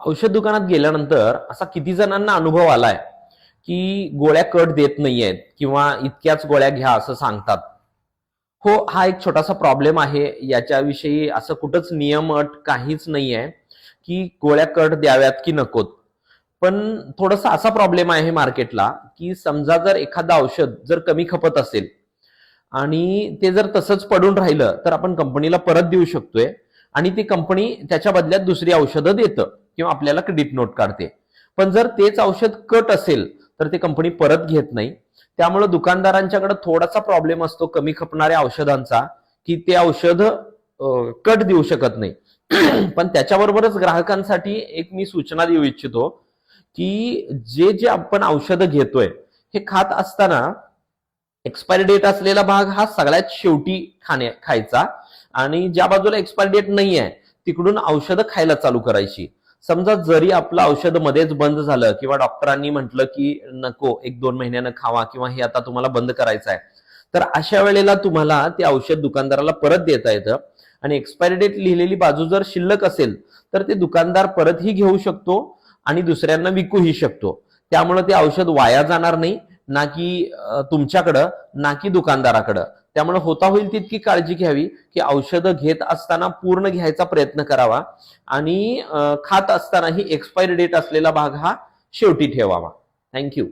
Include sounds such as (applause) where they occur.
औषध दुकानात गेल्यानंतर असा किती जणांना अनुभव आलाय की गोळ्या कट देत नाहीयेत किंवा इतक्याच गोळ्या घ्या असं सांगतात. हो हा एक छोटासा प्रॉब्लेम आहे. याच्याविषयी असं कुठंच नियम अट काहीच नाही आहे की गोळ्या कट द्याव्यात की नकोत. पण थोडासा असा प्रॉब्लेम आहे मार्केटला की समजा जर एखादं औषध जर कमी खपत असेल आणि ते जर तसंच पडून राहिलं तर आपण कंपनीला परत देऊ शकतोय आणि ती कंपनी त्याच्या बदल्यात दुसरी औषधं देतं. किंवा आपल्याला क्रेडिट नोट काढते. पण जर तेच औषध कट असेल तर ते कंपनी परत घेत नाही. त्यामुळे दुकानदारांच्याकडे थोडासा प्रॉब्लेम असतो कमी खपणाऱ्या औषधांचा की ते औषध कट देऊ शकत नाही. (clears throat) पण त्याच्याबरोबरच ग्राहकांसाठी एक मी सूचना देऊ इच्छितो की जे जे आपण औषधं घेतोय हे खात असताना एक्सपायरी डेट असलेला भाग हा सगळ्यात शेवटी खाणे खायचा. आणि ज्या बाजूला एक्सपायरी डेट नाही आहे तिकडून औषधं खायला चालू करायची. समजा जरी आपलं औषध मध्येच बंद झालं किंवा डॉक्टरांनी म्हटलं की नको एक दोन महिन्यानं खावा किंवा हे आता तुम्हाला बंद करायचं आहे तर अशा वेळेला तुम्हाला ते औषध दुकानदाराला परत देता येतं. आणि एक्सपायरी डेट लिहिलेली बाजू जर शिल्लक असेल तर ते दुकानदार परतही घेऊ शकतो आणि दुसऱ्यांना विकूही शकतो. त्यामुळे ते औषध वाया जाणार नाही ना की तुमच्याकडं ना की दुकानदाराकडं. त्यामुळे होता होईल तितकी काळजी घ्यावी की औषधं घेत असताना पूर्ण घ्यायचा प्रयत्न करावा आणि खात असतानाही एक्सपायरी डेट असलेला भाग हा शेवटी ठेवावा. थँक्यू